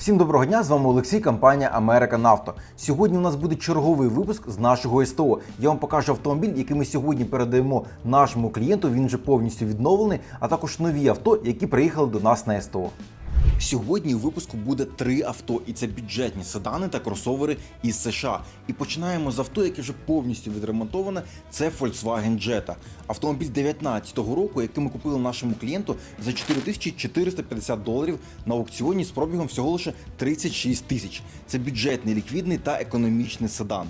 Всім доброго дня! З вами Олексій, компанія Америка Нафто. Сьогодні у нас буде черговий випуск з нашого СТО. Я вам покажу автомобіль, який ми сьогодні передаємо нашому клієнту. Він вже повністю відновлений, а також нові авто, які приїхали до нас на СТО. Сьогодні у випуску буде три авто, і це бюджетні седани та кросовери із США. І починаємо з авто, яке вже повністю відремонтоване. Це Volkswagen Jetta. Автомобіль 19-го року, який ми купили нашому клієнту за 4450 доларів на аукціоні з пробігом всього лише 36 тисяч. Це бюджетний, ліквідний та економічний седан.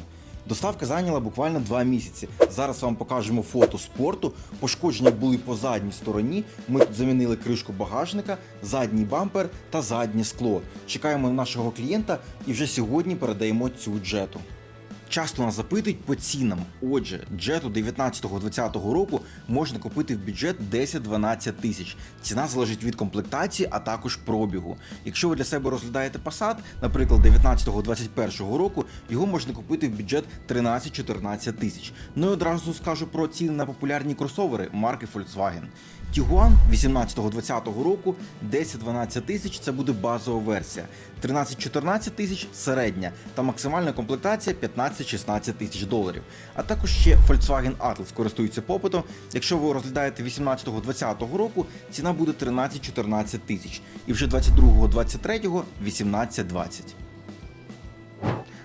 Доставка зайняла буквально два місяці. Зараз вам покажемо фото спорту. Пошкодження були по задній стороні. Ми тут замінили кришку багажника, задній бампер та заднє скло. Чекаємо на нашого клієнта і вже сьогодні передаємо цю джету. Часто нас запитують по цінам. Отже, джету 19-20 року можна купити в бюджет 10-12 тисяч. Ціна залежить від комплектації, а також пробігу. Якщо ви для себе розглядаєте Passat, наприклад, 19-21 року, його можна купити в бюджет 13-14 тисяч. Ну і одразу скажу про ціни на популярні кросовери марки Volkswagen. Tiguan 18-20 року 10-12 тисяч це буде базова версія, 13-14 тисяч середня та максимальна комплектація 15-16 тисяч доларів. А також ще Volkswagen Atlas користується попитом. Якщо ви розглядаєте 18-20 року, ціна буде 13-14 тисяч, і вже 22-23 18-20.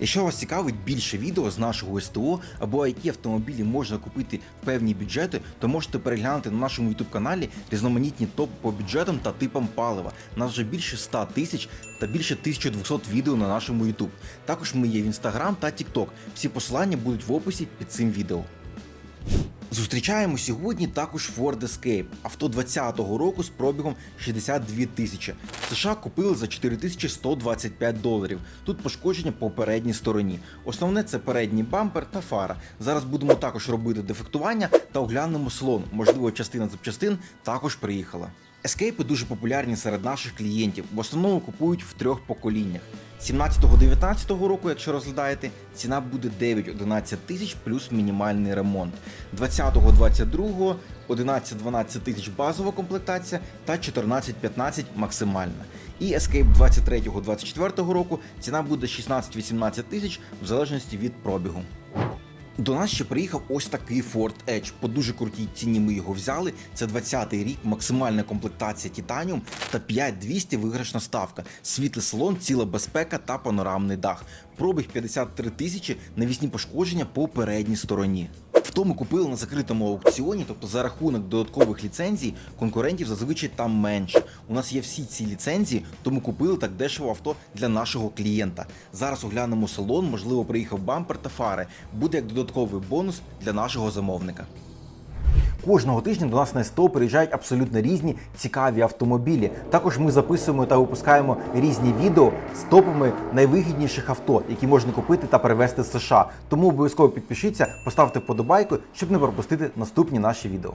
Якщо вас цікавить більше відео з нашого СТО або які автомобілі можна купити в певні бюджети, то можете переглянути на нашому youtube каналі різноманітні топ по бюджетам та типам палива. Нас вже більше 100 тисяч та більше 1200 відео на нашому YouTube. Також ми є в Instagram та TikTok. Всі посилання будуть в описі під цим відео. Зустрічаємо сьогодні також Ford Escape, авто 20-го року з пробігом 62 тисячі. США купили за 4125 доларів. Тут пошкодження по передній стороні. Основне це передній бампер та фара. Зараз будемо також робити дефектування та оглянемо слон. Можливо, частина запчастин також приїхала. Ескейпи дуже популярні серед наших клієнтів. В основному купують в трьох поколіннях. 17-19 року, якщо розглядаєте, ціна буде 9-11 тисяч плюс мінімальний ремонт. 20-22 11-12 тисяч базова комплектація та 14-15 максимальна. І Escape 23-24 року ціна буде 16-18 тисяч в залежності від пробігу. До нас ще приїхав ось такий Ford Edge. По дуже крутій ціні ми його взяли. Це 20-й рік, максимальна комплектація Titanium та 5200 виграшна ставка, світлий салон, ціла безпека та панорамний дах. Пробіг 53 тисячі, навісні пошкодження по передній стороні. Авто ми купили на закритому аукціоні, тобто за рахунок додаткових ліцензій, конкурентів зазвичай там менше. У нас є всі ці ліцензії, тому купили так дешево авто для нашого клієнта. Зараз оглянемо салон, можливо, приїхав бампер та фари. Буде як додатковий бонус для нашого замовника. Кожного тижня до нас на СТО приїжджають абсолютно різні цікаві автомобілі. Також ми записуємо та випускаємо різні відео з топами найвигідніших авто, які можна купити та перевезти з США. Тому обов'язково підпишіться, поставте вподобайку, щоб не пропустити наступні наші відео.